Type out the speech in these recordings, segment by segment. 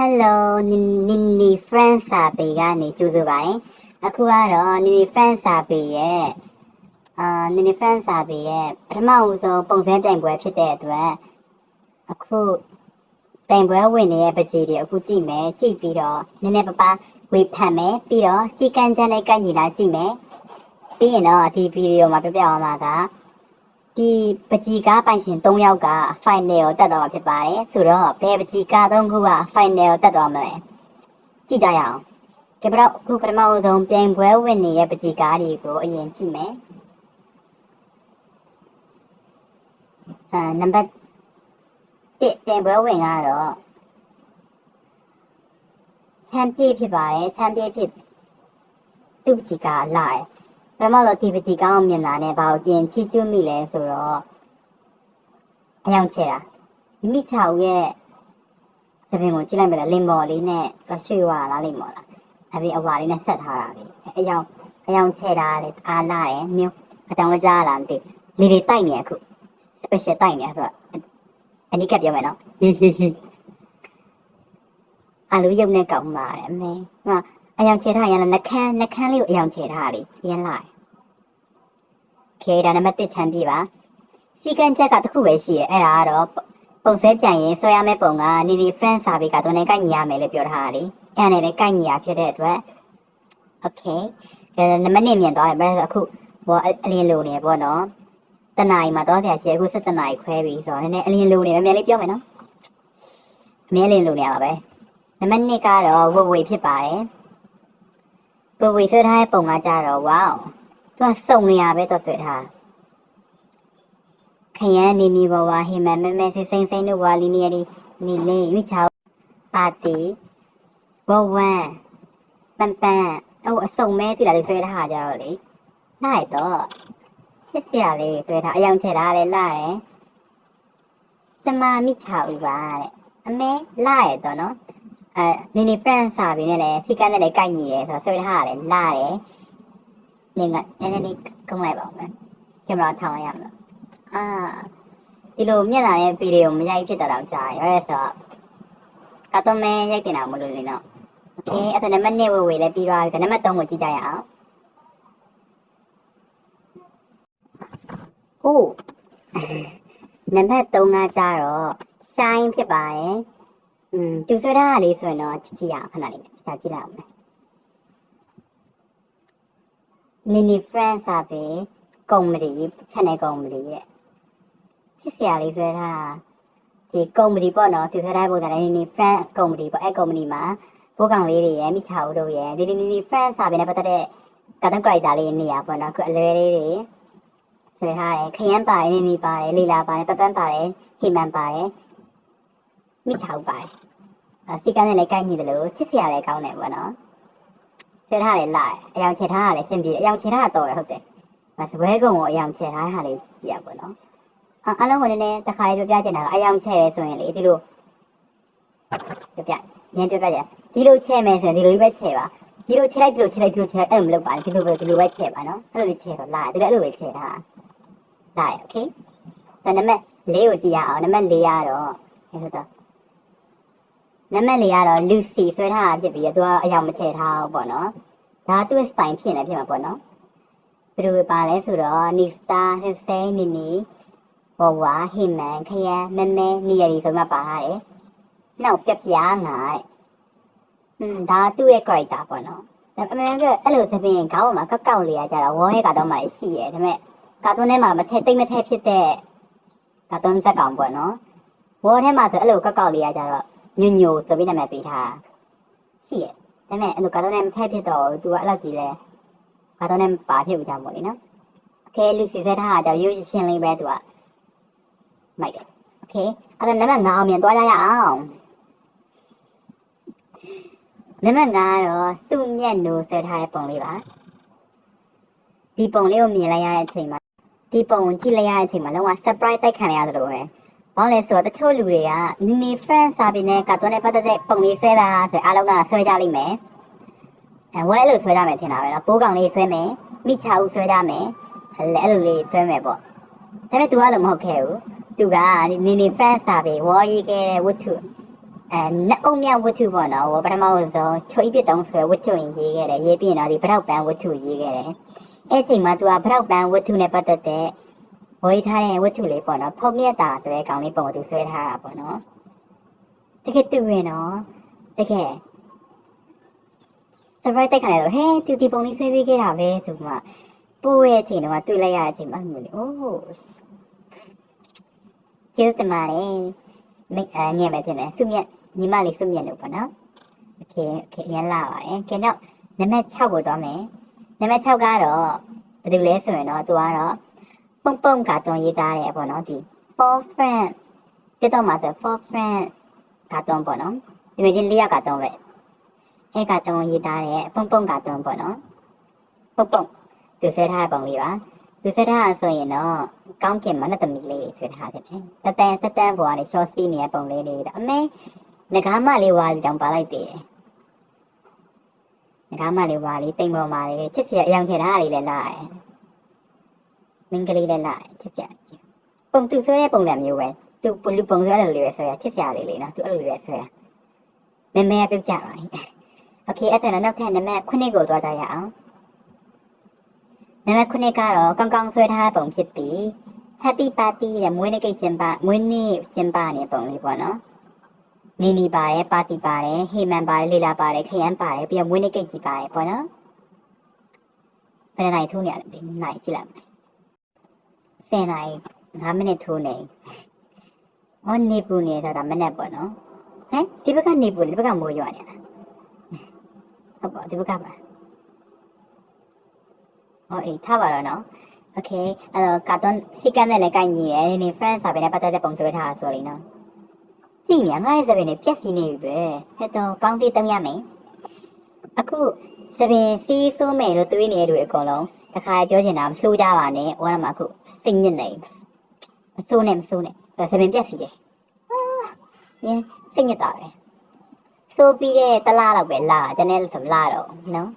Hello နင်နီ friend စာပေကနေကြိုဆိုပါတယ်အခုကတော့နင်နီ friend စာပေရဲ့အာနင်နီ friend စာပေရဲ့ပထမဦးဆုံးပုံစံပြိုင်ပွဲဖြစ်တဲ့အတွက်အခုပြိုင်ပွဲဝင်နေတဲ့ပကြီးတွေအခုကြည့်မယ်ကြည့်ပြီးတော့နည်းနည်းပါးပါးဝေဖန်မယ်ပြီးတော့စီကံချမ်းနဲ့ကိုက်ညီလာကြည့်မယ်ပြီးရင်တော့ဒီဗီဒီယိုမှာပြပြအောင်မှာက ဒီပကြီးကားပိုင်ရှင်၃ယောက်က final ကိုတက်တော့မှာဖြစ်ပါတယ်ဆိုတော့ဘယ်ပကြီးကား၃ခုက final ကိုတက်တော့မလဲကြည့်ကြရအောင်ကဲပြတော့အခုပထမဦးဆုံးပြိုင်ပွဲဝင်နေတဲ့ပကြီးကားတွေကိုအရင်ကြည့်မယ်အာနံပါတ်1ပြိုင်ပွဲဝင်ကတော့ချန်ပီယံဖြစ်ပါတယ်ချန်ပီယံဖြစ်သူ့ပကြီးကားလာတယ် ပထမတော့ဒီပကြီးကားကိုမြင်လာနဲ့ဘာကိုပြင်ချီကျွမိလဲဆိုတော့အယောင်ချဲတာမိမိချောက်ရဲ့သပင်ကိုကြည့်လိုက်မယ်လားလင်မော်လေးနဲ့ရွှေဝါလားလိမ့်မော်လားဒါပြီးအဝါလေးနဲ့ဆက်ထားတာလေအယောင်အယောင်ချဲတာလေအားလာတယ်မျိုးအတောင်ကြားလာမသိလေလေတိုက်နေအခု special တိုက်နေဆိုတော့အနိကပြောမယ်နော်ဟိဟိဟိအလူရုပ်နဲ့ကောက်မာတယ်အမေဟာ အယောင်ချဲထားရင်လည်းနှခမ်းနှခမ်းလေးကိုအယောင်ချဲထားလေရင်းလာခေဒါနံပါတ်1ချမ်းပြပါစီကံချက်ကတစ်ခုပဲရှိတယ်အဲ့ဒါကတော့ပုံစဲပြန်ရင်ဆွဲရမယ့်ပုံကနီနီ friend စာပေကတော့လည်းကိုက်ညီရမယ်လို့ပြောထားတာလေအဲ့ဒါနဲ့လည်းကိုက်ညီရဖြစ်တဲ့အတွက် okay ဒါနံပါတ်1မြင်သွားတယ်ဘယ်လိုအခုဘောအလင်းလိုနေပေါ့နော်တနာရီမှာတော့ဆရာရှိအခု7နာရီခွဲပြီဆိုတော့နည်းနည်းအလင်းလိုနေအများလေးပြောမယ်နော်အများလေးလိုနေရပါပဲနံပါတ်2ကတော့ဝဝေဖြစ်ပါတယ် ဝဝေဆွဲထားတဲ့ပုံကကြတော့ဝေါသူကစုံနေရပဲတော့ဆွဲထားခရမ်းနေနေဘဝဟိမန်မဲမဲစိစိမ့်စိမ့်တို့ဝါလီနီယရီနီလေးရွချောပါတီဘဝမ်ပန်ပန်ဟိုအစုံမဲတိလာလေးဆွဲထားကြတော့လေလာရတော့စစ်စရာလေးဆွဲထားအယောင်ချဲထားလေလာတယ်ကျမမိချာဦးပါတဲ့အမဲလာရတော့နော် အဲနေနေ friend စာပေနဲ့လည်းစီကန်းနဲ့လည်းကိုက်ညီတယ်ဆိုတော့ဆွဲထားရတယ်လာတယ်နေကနည်းနည်းလေးကုန်းလိုက်ပါဦးမယ်ကင်မရာထောင်လိုက်ရမလားအာဒီလိုမျက်နှာရဲ့ဗီဒီယိုမရိုက်ဖြစ်တာတော့ကြာရဲဆိုတော့ကတော့မဲရိုက်တင်တာမလို့လေနော်โอเคအဲ့ဒါနံပါတ်2ဝေဝေလည်းပြီးသွားပြီနံပါတ်3ကိုကြည့်ကြရအောင်ဟုတ်နံပါတ်3ကကြတော့ shine ဖြစ်ပါတယ် อืมတူဆွဲထားတာလေးဆိုရင်တော့ကြည့်ကြည့်ရအောင်ခဏလေးဒါကြည့်လိုက်အောင်မယ်နီနီ friend စာပေကုမ္ပဏီ channel ကုမ္ပဏီရဲ့ချစ်စရာလေးဆွဲထားတာဒီကုမ္ပဏီပေါ့နော်တူဆွဲထားပုံစံလေးနီနီ friend ကုမ္ပဏီပေါ့အဲ့ကုမ္ပဏီမှာဘိုးကောင်လေးတွေရဲ့မိချာဦးတို့ရဲ့ဒီဒီနီနီ friend စာပေနဲ့ပတ်သက်တဲ့ cartoon character လေးနေရပေါ့နော်အခုအလွယ်လေးတွေဆွဲထားတယ်ခရမ်းပါတယ်နီနီပါတယ်လီလာပါတယ်ပပန်းပါတယ်ဟိမန်ပါတယ်မိချာဦးပါတယ်အ စီကန်းနဲ့လည်းကိုက်ညီသလိုချစ်စရာလည်းကောင်းတယ်ပေါ့နော်ခြေထားလည်းလာအယောင်ခြေထားကလည်းစင်ပြေအယောင်ခြေထားကတော့ဟုတ်တယ်မစပွဲကုံကိုအယောင်ခြေထားဟာလေးကြည့်ရပေါ့နော်အားလုံးကိုလည်းနည်းနည်းတစ်ခါလေးပြောပြချင်တာကအယောင်ခြေရဲဆိုရင်လေဒီလိုပြောပြညင်းပြောပြကြဒီလိုခြေမယ်ဆိုရင်ဒီလိုပဲခြေပါဒီလိုခြေလိုက်ဒီလိုခြေလိုက်ဒီလိုခြေလိုက်အဲ့လိုမလုပ်ပါနဲ့ဒီလိုပဲဒီလိုပဲခြေပါနော်အဲ့လိုခြေတော့လာတယ်ဒီလိုအဲ့လိုပဲခြေတာလာရ okay ဒါနံပါတ်၄ကိုကြည့်ရအောင်နံပါတ်၄ကတော့ဟဲ့ဆိုတော့ နံပါတ်လေးကတော့ Lucy ဆွဲထားတာဖြစ်ပြီးတော့သူကအယောင်မချဲထားဘူးပေါ့နော်။ဒါ twist ပိုင်းဖြစ်နေဖြစ်မှာပေါ့နော်။ဘယ်လိုပါလဲဆိုတော့ Nista Hussein Nini ဘောဝါဟိမန်ခရမ်းမမဲနီယရီဆိုမှပါရတယ်။နောက်ပြပြငါတဲ့။อืมဒါသူ့ရဲ့ character ပေါ့နော်။ဒါအမေကအဲ့လိုသဖြင့်ခေါင်းပေါ်မှာကောက်ကောက်လေးရကြတော့ဝေါ်ရဲ့ကတော့မှရှိရဲဒါပေမဲ့ကာတွန်းထဲမှာမထည့်တိတ်မထည့်ဖြစ်တဲ့ကာတွန်းဇက်ကောင်ပေါ့နော်။ဝေါ်ထဲမှာဆိုအဲ့လိုကောက်ကောက်လေးရကြတော့ ညညိုဆိုပြီးနာမည်ပေးထားရှိရဲ့ဒါပေမဲ့အဲ့လိုကတော့လည်းမထည့်ဖြစ်တော့သူကအဲ့လောက်ကြီးလဲကတော့လည်းပါဖြစ်ဦးကြမို့လေနော်โอเคလူစီစက်ထားတာကြောင့်ရိုးရှင်းလေးပဲသူကမိုက်တယ်โอเคအဲ့ဒါနံပါတ်9အောင်မြန်သွားကြရအောင်နံပါတ်9ကတော့စုမြတ်နိုးဆက်ထားတဲ့ပုံလေးပါဒီပုံလေးကိုမြင်လိုက်ရတဲ့အချိန်မှာဒီပုံကိုကြည့်လိုက်ရတဲ့အချိန်မှာလုံးဝ surprise တိုက်ခံရသလိုပဲ ဘာလဲဆိုတော့တချို့လူတွေကနီနီ friend စာပေနဲ့ကာတွန်းနဲ့ပတ်သက်တဲ့ပုံလေးဆွဲတာဆိုအားလုံးကဆွဲကြလိမ့်မယ်အဲဝဲအဲ့လိုဆွဲကြမယ်ထင်တာပဲနော်ပိုးကောင်လေးဆွဲမယ်မိချာဦးဆွဲကြမယ်အဲ့လိုအဲ့လိုလေးဆွဲမယ်ပေါ့ဒါပေမဲ့ तू ကလည်းမဟုတ်ခဲ့ဘူး तू ကနီနီ friend စာပေဝေါ်ရေးခဲ့တဲ့ဝတ္ထု အဲနှစ်အုံမြောက်ဝတ္ထုပေါ့နော်ဟိုပထမဆုံးချွေးပြစ်တုံးဆိုရဝတ္ထုရင်ရေးခဲ့တယ်ရေးပြီးရင်တော့ဒီဗရောက်ပန်ဝတ္ထုရေးခဲ့တယ်အဲ့အချိန်မှာ तू ကဗရောက်ပန်ဝတ္ထုနဲ့ပတ်သက်တဲ့ ဝေးထားတဲ့ဝတ္ထုလေးပေါ့နော်ဖုံမြက်တာဆိုတဲ့ကောင်လေးပုံကိုသူဆွဲထားတာပေါ့နော်တကယ်တူရင်နော်တကယ် surprise တက်ခါလဲဆိုဟဲသူဒီပုံလေးဆွဲပေးခဲ့တာပဲဆိုမှပို့ရဲ့အချိန်တော့တွေ့လိုက်ရတဲ့အချိန်မှာဟိုလေအိုးကျေးဇူးတင်ပါတယ်မိတ်အဲညံ့မယ်တင်တယ်စုမြတ်ညီမလေးစုမြတ်လို့ပေါ့နော်โอเคโอเคရန်လာပါတယ်ကဲတော့နံပါတ်6ကိုသွားမယ်နံပါတ်6ကတော့ဘယ်လိုလဲဆိုရင်တော့သူကတော့ ပုံပုံကာတွန်ရေးသားတယ်ပေါ့နော်ဒီ for friend တက်တော့မှာဆို for friend ကာတွန်ပေါ့နော်ဒီမင်းလေးရကာတွန်ပဲအဲကာတွန်ရေးသားတဲ့ပုံပုံကာတွန်ပေါ့နော်ပုံပုံသူဆွဲထားတဲ့ပုံလေးပါသူဆွဲထားတာဆိုရင်တော့ကောင်းကင်မနဲ့သမီးလေးဆွဲထားတယ်တတန်တတန်ပေါ်ကနေ short စီးနေတဲ့ပုံလေးတွေတော့အမေငကားမလေးဝါလေးတောင်ပါလိုက်သေးတယ်ငကားမလေးဝါလေးတိမ်ပေါ်မှာလေးချစ်ပြအယောင်ထည့်ထားတာလေးလည်းလာတယ် မင်းကလေးလည်းလာတယ်ချစ်ပြပုံသူဆွဲတဲ့ပုံစံမျိုးပဲသူလူပုံဆွဲတယ်လေးပဲဆွဲရချစ်ပြလေးလေးနော်သူအဲ့လိုလေးပဲဆွဲရမမေကပြုတ်ကြပါ โอเคအဲ့ဒါတော့နောက်ထပ်နံပါတ်9ကိုသွားကြရအောင်နံပါတ်9ကတော့ကောင်းကောင်းဆွဲထားတဲ့ပုံဖြစ်ပြီး Happy Party တဲ့မွေးနေ့ကိတ်ကျင်းပမွေးနေ့ကျင်းပနေတဲ့ပုံလေးပေါ့နော်နီနီပါတယ်ပါတီပါတယ်ဟေမန်ပါတယ်လေလာပါတယ်ခရမ်းပါတယ်ပြီးတော့မွေးနေ့ကိတ်ကြီးပါတယ်ပေါ့နော်ဘယ်နိုင်ထိုးနေရလဲဒီနိုင်ကြည့်လိုက်မယ် 10နာရီ5မိနစ်ထိုးနေ။အော်နေပူနေတာဒါမနဲ့ပေါ့နော်။ဟမ်ဒီဘက်ကနေပူဒီဘက်ကမိုးရွာနေတာ။ဟုတ်ပါဒီဘက်ကပါ။အော်အေးထားပါတော့နော်။ Okay အဲ့တော့ကာတွန်းစီကန်းနဲ့လည်းကိုက်ညီတယ်။ဒီ friend စာပေနဲ့ပတ်သက်တဲ့ပုံစံထားဆိုရင်နော်။ကြည့်မြန်ငါ့ရဲ့စာပေနဲ့ပြက်စီနေပြီပဲ။ဟဲ့တော့ကောင်းသေးတမ်းရမယ်။အခုသပင်စီးဆိုးမယ်လို့တွေးနေရတဲ့လူအကုန်လုံးတခါပြောချင်တာမဆိုးကြပါနဲ့။ဟောရမှာအခု။ စိတ်ညစ်နေမစိုးနဲ့မစိုးနဲ့သပင်ပြက်စီတယ်အာရင်းစိတ်ညစ်တာပဲ ဆိုပြီးတဲ့တလားလောက်ပဲလာကျန်တဲ့ဆိုလာတော့နော်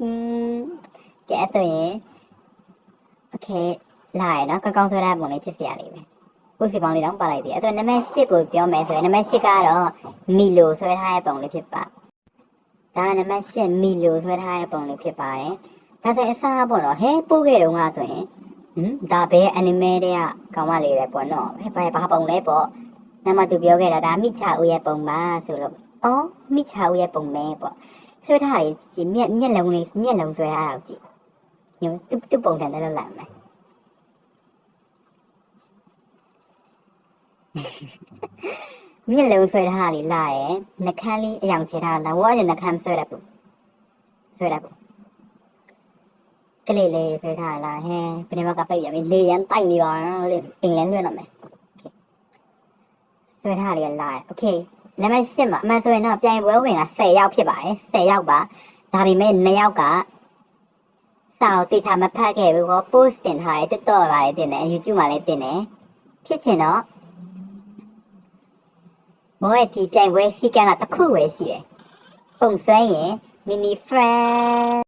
อืมကဲဆိုရင်โอเคလာရနော်ကောင်းကောင်းဆွဲတဲ့ပုံလေးချစ်စရာလေးပဲဥစီပေါင်းလေးတော့ပါလိုက်ပြီအဲ့တော့နံပါတ်၈ကိုပြောမယ်ဆိုရင်နံပါတ်၈ကတော့မီလိုဆွဲထားတဲ့ပုံလေးဖြစ်ပါဒါကနံပါတ်၈မီလိုဆွဲထားတဲ့ပုံလေးဖြစ်ပါတယ်ဒါဆိုရင်အစားပေါ့နော်ဟဲပို့ခဲ့တော့ကဆိုရင် ဟမ်ဒါပဲ anime တွေကကောင်းမလေးလေပေါ့နော်ဟဲဘာဘာပုံလဲပေါ့နမသူပြောခဲ့တာဒါမိချာဦးရဲ့ပုံပါဆိုလို့အော်မိချာဦးရဲ့ပုံပဲပေါ့ဆွဲထားရဒီမျက်မျက်လုံးလေးမျက်လုံးဆွဲထားတာကြည့်ညိုသူသူပုံစံနဲ့လောက်လာမယ်မျက်လုံးဆွဲထားတာလေးလာတယ်နှခမ်းလေးအယောင်ချထားတာဝါရနှခမ်းဆွဲတယ်ပေါ့ဆွဲတယ်ပေါ့ ကလေးလေးဆွဲထားလာဟဲဘယ်မှာကပိတ်ရမလဲလေရန်တိုက်နေပါလေအင်္ဂလန်လွှဲတော့မယ် ဆွဲထားရလာโอเคနံပါတ်၈မှာအမှန်ဆိုရင်တော့ပြိုင်ပွဲဝင်က10ယောက်ဖြစ်ပါတယ်10ယောက်ပါဒါပေမဲ့2ယောက်ကစာအုပ်တေချာမဖတ်ခဲ့ဘူးဟော post တင်ထားတယ် TikTok လာတယ်တင်တယ် YouTube မှာလည်းတင်တယ်ဖြစ်ချင်တော့ဘောရဲ့ဒီပြိုင်ပွဲစီကံကတစ်ခုပဲရှိတယ်ပုံဆွဲရင် mini friend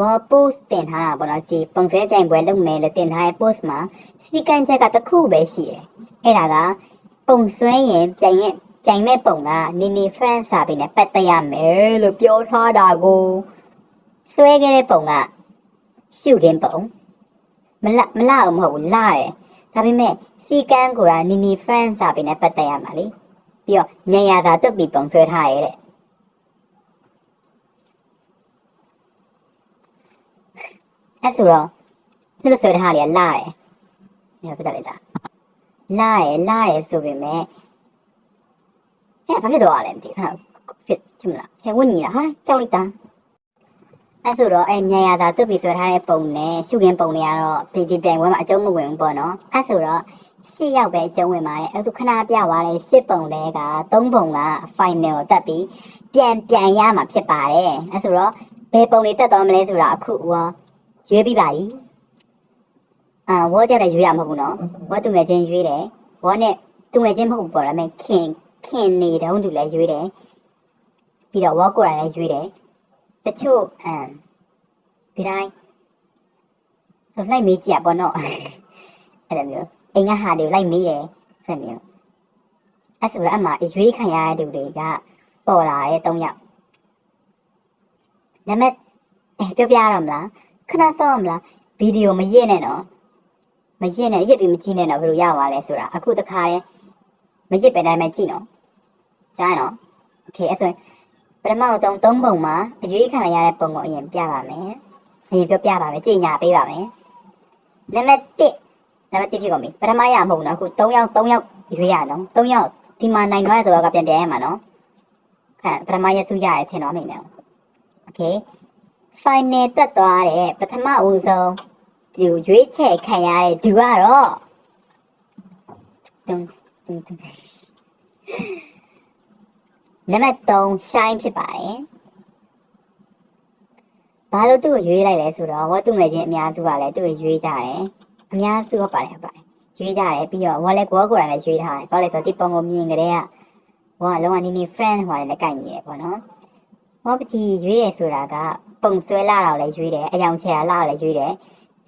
ဘော post တင်ထားတာပေါ့နော်ဒီပုံဆွဲပြိုင်ပွဲလုပ်မယ်လို့တင်ထားတဲ့ post မှာစီကံချက်ကတစ်ခုပဲရှိတယ်အဲ့ဒါကပုံဆွဲရင်ပြိုင်ရဲ့ပြိုင်မဲ့ပုံကနီနီ friend စာပေနဲ့ပတ်သက်ရမယ်လို့ပြောထားတာကိုဆွဲခဲ့တဲ့ပုံကရှုခင်းပုံမလမလအောင်မဟုတ်ဘူးလာတယ်ဒါပေမဲ့စီကန်းကိုကနီနီ friend စာပေနဲ့ပတ်သက်ရမှာလေပြီးတော့ညံရသာတွတ်ပြီးပုံဆွဲထားရတဲ့ အဲ့ဆိုတော့သူတို့ဆွဲထားရလာတယ်ညပြတ်လိုက်တာလာရယ်လာရယ်ဆိုပေမဲ့ဟဲ့ဘာဖြစ်သွားလဲမသိဘူးဟာဖြစ်ချင်မလားဟဲ့ဝင့်ညီလားဟာကြောက်လိုက်တာအဲ့ဆိုတော့အဲ့မြန်ရသာတွတ်ပြီးဆွဲထားတဲ့ပုံနဲ့ရှုခင်းပုံတွေကတော့ဒီဒီပြိုင်ပွဲမှာအကျုံးမဝင်ဘူးပေါ့နော်အဲ့ဆိုတော့ရှစ်ယောက်ပဲအကျုံးဝင်ပါတယ်အဲ့ဒါခဏပြသွားတယ်ရှစ်ပုံတွေကသုံးပုံက final ကိုတက်ပြီးပြန်ပြန်ရမှာဖြစ်ပါတယ်အဲ့ဆိုတော့ဘယ်ပုံတွေတက်သွားမလဲဆိုတာအခုဟော ရွေးပြီးပါပြီအာဝေါ်ကြတဲ့ရွေးရမှာမဟုတ်ဘူးနော်ဝေါ်သူငယ်ချင်းရွေးတယ်ဘောနဲ့သူငယ်ချင်းမဟုတ်ဘူးပေါ့ဒါပေမဲ့ခင်ခင်နေတုံးသူလည်းရွေးတယ်ပြီးတော့ဝါကိုရိုင်းလည်းရွေးတယ်တချို့အမ်ဒီတိုင်းဆိုလိုက်မေးကြည့်ရပေါ့နော်အဲ့လိုမျိုးအိမ်ကဟာတွေကိုလိုက်မေးတယ်အဲ့လိုမျိုးအဲ့ဆိုတော့အမှအရွေးခံရတဲ့သူတွေကပေါ်လာတဲ့၃ယောက်နံပါတ်အဲပြောပြရတော့မလား ခဏစောင့်မလားဗီဒီယိုမရင့်နဲ့နော်မရင့်နဲ့ရစ်ပြီးမကြည့်နဲ့တော့ဘယ်လိုရပါလဲဆိုတာအခုတခါတည်းမရစ်ပဲတိုင်းပဲကြည့်နော်ကြားရနော်โอเคအဲ့ဆိုရင်ပထမဆုံး၃ပုံမှာအရွေးခံရတဲ့ပုံကိုအရင်ပြပါမယ်အရင်ပြောပြပါမယ်ကြင်ညာပေးပါမယ်နံပါတ်1နံပါတ်1ဖြစ်ကုန်ပြီပထမရမဟုတ်ဘူးနော်အခု3ယောက်3ယောက်ရွေးရနော်3ယောက်ဒီမှာနိုင်တော့ရတော့ကပြန်ပြန်ရမှာနော်အဲပထမရစုရရထင်တော့မိမယ်โอเค final တက်သွားတဲ့ပထမဦးဆုံးဒီရွေးချယ်ခံရတဲ့သူကတော့တုံတုံတုံနံပါတ်3 shine ဖြစ်ပါတယ်ဘာလို့သူ့ကိုရွေးလိုက်လဲဆိုတော့ဝတ်သူငယ်ချင်းအများစုကလည်းသူ့ကိုရွေးကြတယ်အများစုဟုတ်ပါတယ်ဟုတ်ပါတယ်ရွေးကြတယ်ပြီးတော့ဝါလည်းကိုယ်ကိုယ်တိုင်လည်းရွေးထားတယ်ဘာလဲဆိုတော့ဒီပုံကိုမြင်ကြတဲ့ကဝါလုံးဝနီနီ friend ဟိုလည်းကိုက်နေရပေါ့နော်ဝါပချီရွေးရဆိုတာက ပုံဆွဲလာတော့လည်းရွေးတယ်အယောင်ချယ်လာတော့လည်းရွေးတယ်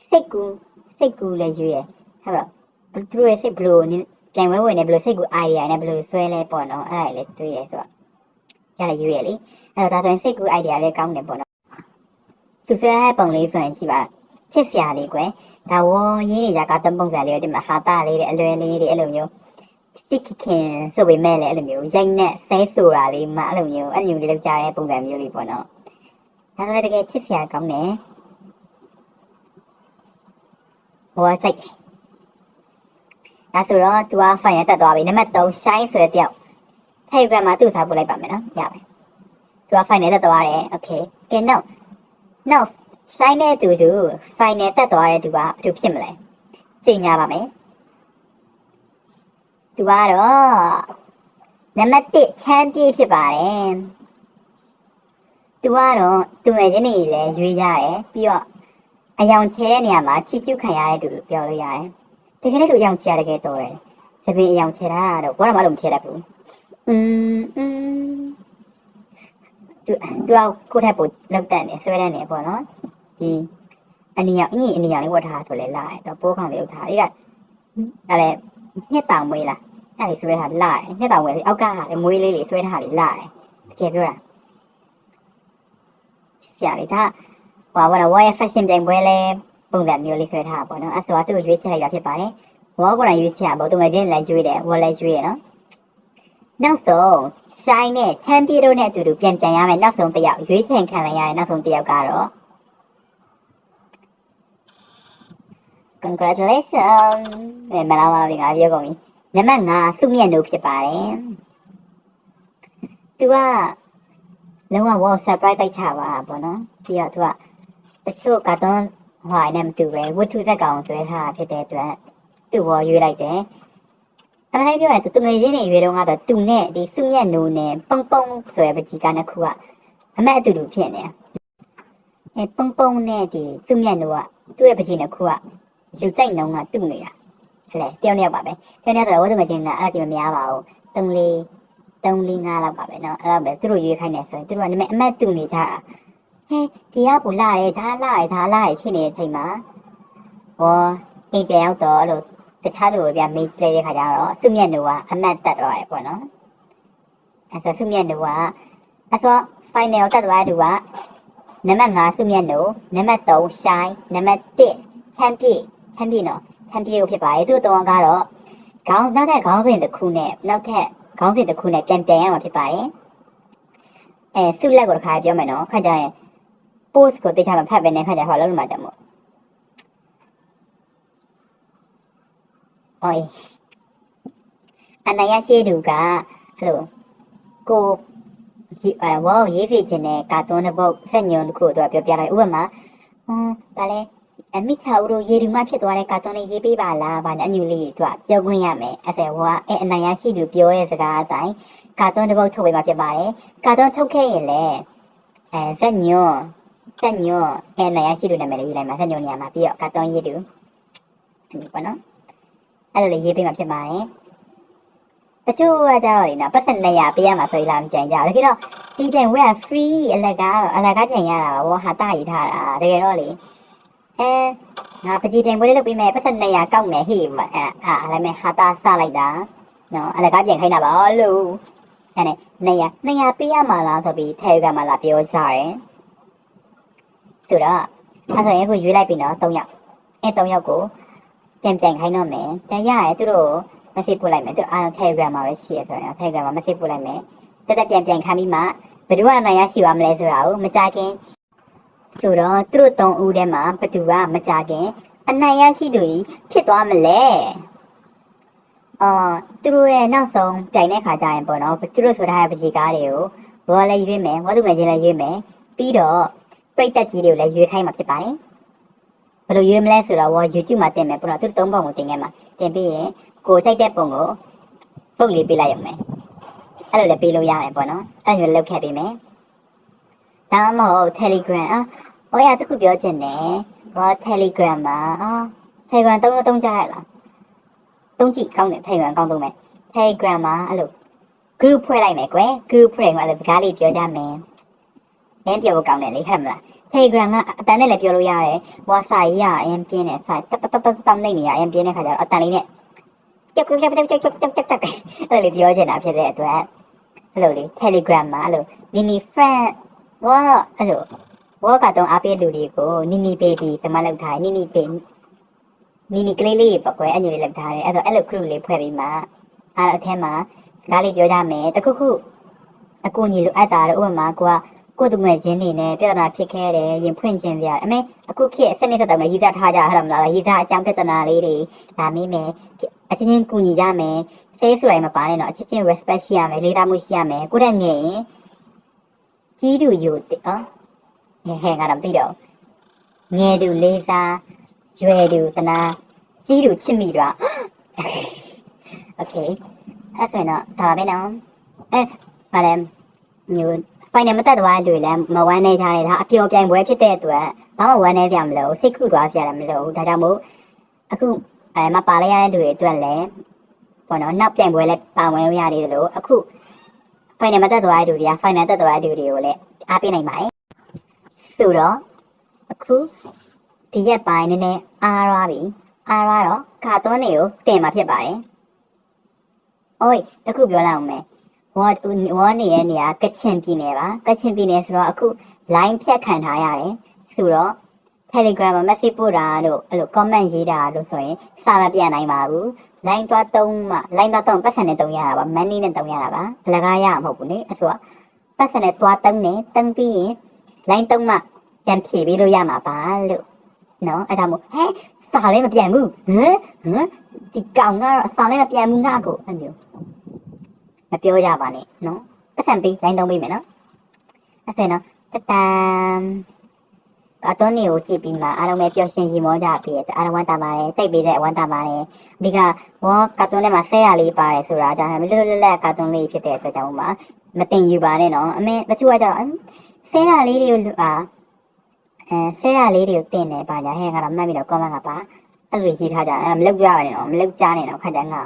စိတ်ကူးစိတ်ကူးလည်းရွေးတယ်ဟုတ်တော့သူတို့ရဲ့စိတ်ဘလို့ပြန်ဝဲဝင်နေဘလို့စိတ်ကူး idea နဲ့ဘလို့ဆွဲလဲပေါ့နော်အဲ့ဒါလည်းတွေးတယ်ဆိုတော့ရလည်းရွေးရလေအဲ့တော့ဒါဆိုရင်စိတ်ကူး idea လည်းကောင်းတယ်ပေါ့နော်သူဆွဲတဲ့ပုံလေးဆိုရင်ကြည့်ပါချစ်စရာလေးကွယ်ဒါဝရင်းနေကြကတပုံစံလေးတွေဒီမှာဟာတာလေးတွေအလွယ်လေးတွေအဲ့လိုမျိုးစိတ်ခင်ဆိုပေမဲ့လည်းအဲ့လိုမျိုးရိုက်နဲ့ဆဲဆိုတာလေးမှအဲ့လိုမျိုးအဲ့လိုမျိုးလေးလောက်ကြတဲ့ပုံစံမျိုးလေးပေါ့နော် ဒါပေမဲ့တကယ်ချစ်စရာကောင်းတယ်ဟိုကစိတ်တယ်ဒါဆိုတော့ तू ကဖိုင်ရတက်သွားပြီနံပါတ်3 shine ဆိုတဲ့တယောက် Telegram မှာသူ့စာပို့လိုက်ပါမယ်နော်ရပါတယ် तू ကဖိုင်ရတက်သွားတယ် okay ကဲ now now shine နဲ့တူတူဖိုင်ရတက်သွားတဲ့သူကဘာဖြစ်မလဲချိန်ညာပါမယ်သူကတော့နံပါတ်1ချမ်းပြေးဖြစ်ပါတယ် သူကတော့သူငယ်ချင်းတွေလည်းရွေးကြတယ်ပြီးတော့အယောင်ချဲတဲ့နေရာမှာချီကျူးခံရတဲ့သူလို့ပြောလို့ရတယ်တကယ်လို့အယောင်ချဲရတကယ်တော့တယ်သပင်အယောင်ချဲတာကတော့ဘာမှမလုပ်ချဲတတ်ဘူးอืมอืมသူသူကကိုယ့်ထက်ပိုလောက်တတ်နေဆွဲတတ်နေပေါ့နော်ဒီအနီရောင်အင်းအနီရောင်လေးဝတ်ထားဆိုလဲလာတယ်တော့ပိုးကောင်လေးဝတ်ထားအဲ့ကအဲ့လေညက်တောင်မွေးလားအဲ့ဒီဆွဲထားလာတယ်ညက်တောင်မွေးအောက်ကဟာလေမွေးလေးလေးဆွဲထားလေးလာတယ်တကယ်ပြောတာ ပြလေဒါဟိုကတော့ဝါရဲ့ fashion ပြိုင်ပွဲလဲပုံစံမျိုးလေးဆွဲထားတာပေါ့နော်အဲ့ဆိုတော့သူ့ကိုရွေးချယ်လိုက်တာဖြစ်ပါတယ်ဝါကိုယ်တိုင်ရွေးချယ်တာပေါ့သူငယ်ချင်းလည်းရွေးတယ်ဝါလည်းရွေးတယ်နော်နောက်ဆုံး shine နဲ့ champion တို့နဲ့အတူတူပြန်ပြန်ရမယ်နောက်ဆုံးတစ်ယောက်ရွေးချယ်ခံလိုက်ရတဲ့နောက်ဆုံးတစ်ယောက်ကတော့ congratulations အဲမလာပါဘူးငါပြောကုန်ပြီနံပါတ်5စုမြတ်တို့ဖြစ်ပါတယ်သူက လုံးဝ wow surprise တိုက်ချပါပေါ့နော်ပြီးတော့သူကတချို့ကာတွန်းဟိုနဲ့မတူပဲဝတ္ထုဇက်ကောင်ဆွဲထားတာဖြစ်တဲ့အတွက်သူ့ဘောရွေးလိုက်တယ်အမှန်တကယ်ပြောရင်သူငယ်ချင်းတွေရွေးတော့ကတော့သူနဲ့ဒီစုမြတ်နိုးနဲ့ပုံပုံဆိုရပကြီးကနှစ်ခုကအမက်အတူတူဖြစ်နေတာအဲပုံပုံနဲ့ဒီစုမြတ်နိုးကသူ့ရဲ့ပကြီးနှစ်ခုကလူကြိုက်နှုံးကတူနေတာဟဲ့လေတယောက်တစ်ယောက်ပါပဲတယောက်တစ်ယောက်တော့ဝတ်သူငယ်ချင်းကအဲ့ဒါကြည့်မများပါဘူး၃လေး 3 4 5လောက်ပါပဲเนาะအဲ့တော့ပဲသူတို့ရွေးခိုင်းနေဆိုရင်သူတို့ကနည်းအမတ်တူနေကြတာဟဲဒီကဘူလာရဲဒါလာရဲဒါလာရဲဖြစ်နေတဲ့အချိန်မှာဟောအိမ်ပြန်ရောက်တော့အဲ့လိုတခြားလူတွေပြမေးကြည့်တဲ့ခါကျတော့စုမြတ်နူကအမတ်တက်သွားတယ်ပေါ့နော်အဲ့ဆိုစုမြတ်နူကအဲ့ဆို final တက်သွားတဲ့သူကနံပါတ်5စုမြတ်နူနံပါတ်3 shine နံပါတ်1 champion champion နော် champion ကိုဖြစ်ပါတယ်သူတို့တော့ကတော့ခေါင်းနောက်ထပ်ခေါင်းစဉ်တစ်ခုနဲ့နောက်ထပ် ခေါင်းစဉ်တစ်ခုနဲ့ပြန်ပြန်ရမှာဖြစ်ပါတယ်။အဲစုလက်ကိုတစ်ခါပြောမယ်နော်။ခါကြရင် post ကိုတိကျမှဖတ်ပဲနဲ့ခါကြဟောလုံးလုံးမှတက်မို့။အိုးအနရရှိသူကအဲ့လိုကိုဒီအဲဝေါရေးပြခြင်းနဲ့ကာတွန်းတစ်ပုတ်ဆက်ညွန်တစ်ခုတော့ပြောပြလိုက်ဥပမာဟွန်းဒါလဲ အမိချာဦးတို့ရေဒီမှဖြစ်သွားတဲ့ကာတွန်းလေးရေးပေးပါလားဗာနဲ့အညူလေးသူကပြောခွင့်ရမယ်အဲ့ဒါဟိုကအဲအနရရှိသူပြောတဲ့စကားအတိုင်းကာတွန်းတစ်ပုတ်ထုတ်ပေးမှာဖြစ်ပါတယ်။ကာတွန်းထုတ်ခဲ့ရင်လည်းအဲဇက်ညွန်ဇက်ညွန်အဲနိုင်ရရှိလို့နာမည်လေးရေးလိုက်မှာဇက်ညွန်နေရာမှာပြီးတော့ကာတွန်းရေးတူဒီပေါ့နော်။အဲ့လိုလေးရေးပေးမှာဖြစ်ပါတယ်။တချို့ကကြတော့လေနော်ပတ်သက်နေရပေးရမှာဆိုရင်လာမကြံကြ။ဒါကြတော့ဒီတိုင်ဝဲ free အလကားအလကားကြံရတာဘောဟာတာရေးထားတာတကယ်တော့လေ အဲငါပကြီးတိုင်ပွဲလေးလုပ်ပေးမယ်ပတ်သက်နေရကောက်မယ်ဟေ့အဲအာလည်းမဲ့ဟာတာစလိုက်တာနော်အလကားပြန်ခိုင်းတာပါလို့အဲ့နဲ့200 200ပေးရမှာလားဆိုပြီးထဲကမှလာပြောကြတယ်ဆိုတော့အဲ့ဆိုရင်အခုရွေးလိုက်ပြီနော်3ယောက်အဲ့3ယောက်ကိုပြန်ပြန်ခိုင်းတော့မယ်တရရဲသူတို့မစစ်ပို့လိုက်မယ်သူအား Telegram မှာပဲရှိရဆိုရင် Telegram မှာမစစ်ပို့လိုက်မယ်တက်တက်ပြန်ပြန်ခိုင်းပြီးမှဘယ်သူကအနိုင်ရရှိသွားမလဲဆိုတာကိုမကြခင် ဆိုတော့သူတို့3ဦးထဲမှာဘယ်သူကမကြခင်အနိုင်ရရှိသူကြီးဖြစ်သွားမလဲအာသူတို့ရဲ့နောက်ဆုံးကြိုင်တဲ့ခါကျရင်ပေါ့နော်သူတို့ဆိုထားတဲ့ပကြီးကားတွေကိုဘောလည်းရွေးမယ်ဝတ်သူငယ်ချင်းလည်းရွေးမယ်ပြီးတော့ပြိတက်ကြီးတွေကိုလည်းရွေးခိုင်းမှာဖြစ်ပါတယ်ဘယ်လိုရွေးမလဲဆိုတော့ YouTube မှာတင်မယ်ပေါ့နော်သူတို့သုံးပုံကိုတင်ခဲ့မှာတင်ပြီးရင်ကိုကြိုက်တဲ့ပုံကိုပုတ်လေးပေးလိုက်ရမယ်အဲ့လိုလည်းပေးလို့ရတယ်ပေါ့နော်အဲ့လိုလုပ်ခဲ့ပေးမယ် ဒါမှမဟုတ် Telegram အာဟောရတခုပြောချင်တယ်ဟော Telegram မှာအာ Telegram တုံးတုံးကြရလားတုံးကြည့်ကောင်းတယ် Telegram ကောင်းတုံးမယ် Telegram မှာအဲ့လို group ဖွဲ့လိုက်မယ်ကွယ် group ဖွဲ့ရင်လည်းစကားလေးပြောကြမယ်နင်းပြောဖို့ကောင်းတယ်လေဟဲ့မလား Telegram ကအတန်နဲ့လည်းပြောလို့ရတယ်။ဘွာစာရေးရအရင်ပြင်းတယ်စာတက်တက်တက်တက်နေနေရအရင်ပြင်းတဲ့ခါကျတော့အတန်လေးနဲ့ကြောက်ကြောက်ကြောက်ကြောက်ကြောက်ကြောက်ကြောက်အဲ့လိုပြောချင်တာဖြစ်တဲ့အတွက်အဲ့လိုလေ Telegram မှာအဲ့လို mini friend ဘောတော့အဲ့လိုဘောကတော့အားပေးလူတွေကိုနီနီပေးပြီးဒီမှာလောက်ထားနီနီပေးနီနီကလေးလေးပေါ့ကွယ်အဲ့ညလေးလောက်ထားတယ်အဲ့တော့အဲ့လို group လေးဖွဲ့ပြီးမှအဲ့အထဲမှာစကားလေးပြောကြမယ်တခုခုအကူညီလိုအပ်တာတော့ဥပမာကိုကကိုယ်တငယ်ချင်းနေနဲ့ပြဿနာဖြစ်ခဲ့တယ်ရင်ဖွင့်ခြင်းပြအမေအခုခေတ်စနစ်သက်တော့လည်းရေးသားထားကြရမှာလားရေးသားအကြောင်းပြဿနာလေးတွေလာမိမယ်အချင်းချင်းကူညီကြမယ်ဆေးဆိုတိုင်းမပါနဲ့တော့အချင်းချင်း respect ရှိရမယ်လေးသားမှုရှိရမယ်ကိုယ့်တဲ့ငယ်ရင် ကြီးသူယူအော်ဟဲဟဲငါတော့မသိတော့ငယ်သူလေးစားရွယ်သူတနာကြီးသူချစ်မိတော့ okay အဲ့ဆိုရင်တော့ဒါပါပဲနော်အဲဗါလဲမျိုး final မတက်သွားတဲ့တွေလည်းမဝမ်းနေကြတယ်ဒါအပျော်ပြိုင်ပွဲဖြစ်တဲ့အတွက်ဘာမှဝမ်းနေကြမလို့စိတ်ခုသွားကြတယ်မလို့ဒါကြောင့်မို့အခုအဲမပါလိုက်ရတဲ့တွေအတွက်လည်းဘောနော်နောက်ပြိုင်ပွဲလည်းပါဝင်လို့ရသေးတယ်လို့အခု final မတက်သွားတဲ့တွေတွေက final တက်သွားတဲ့တွေကိုလည်းအားပေးနိုင်ပါတယ်ဆိုတော့အခုဒီရက်ပိုင်းနည်းနည်းအားရပြီအားရတော့ကာတွန်းတွေကိုတင်มาဖြစ်ပါတယ်။အိုးတခုပြောလိုက်အောင်မယ်။ဝါဝါနေရဲ့နေရာကချင်ပြည်နယ်ပါ။ကချင်ပြည်နယ်ဆိုတော့အခု line ဖြတ်ခံထားရတယ်။ဆိုတော့ Telegram မှာ message ပို့တာတို့အဲ့လို comment ရေးတာတို့ဆိုရင်စာမပြန်နိုင်ပါဘူး။ line သွားသုံးမှ line သွားသုံးပတ်စံနဲ့သုံးရတာပါ။ money နဲ့သုံးရတာပါ။အလကားရမှာမဟုတ်ဘူးလေ။အဲ့ဆိုတော့ပတ်စံနဲ့သွားသုံးနေသုံးပြီးရင် line သုံးမှပြန်ဖြည့်ပေးလို့ရမှာပါလို့နော်အဲ့ဒါမို့ဟဲစာလည်းမပြန်ဘူးဟမ်ဟမ်ဒီကောင်ကတော့စာလည်းမပြန်ဘူးငါ့ကိုအဲ့မျိုးမပြောကြပါနဲ့နော်ပတ်စံပေးလိုင်းသုံးပေးမယ်နော်အဲ့ဒါနော်တတန် အတော်နေကိုကြည့်ပြီးမှအားလုံးပဲပျော်ရွှင်ရီမောကြပြီအားလုံးဝမ်းသာပါတယ်စိတ်ပေးတဲ့ဝမ်းသာပါတယ်အဓိကဘောကာတွန်းထဲမှာဆဲရလေးပါတယ်ဆိုတာဒါမှမဟုတ်လွတ်လွတ်လပ်ကာတွန်းလေးဖြစ်တဲ့အတွက်ကြောင့်မှမတင်ယူပါနဲ့နော်အမေတချို့ကကြတော့ဆဲရလေးတွေကိုအာအဲဆဲရလေးတွေကိုတင်တယ်ပါညာဟဲ့ကတော့မှတ်ပြီးတော့ comment ကပါအဲ့လိုရေးထားကြတယ်မလုပ်ကြပါနဲ့နော်မလုပ်ကြနဲ့နော်ခါကြငါ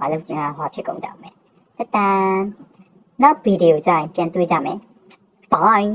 မလုပ်ချင်တာဟောဖြစ်ကုန်ကြမယ်တတန်နောက်ဗီဒီယိုကြရင်ပြန်တွေ့ကြမယ် bye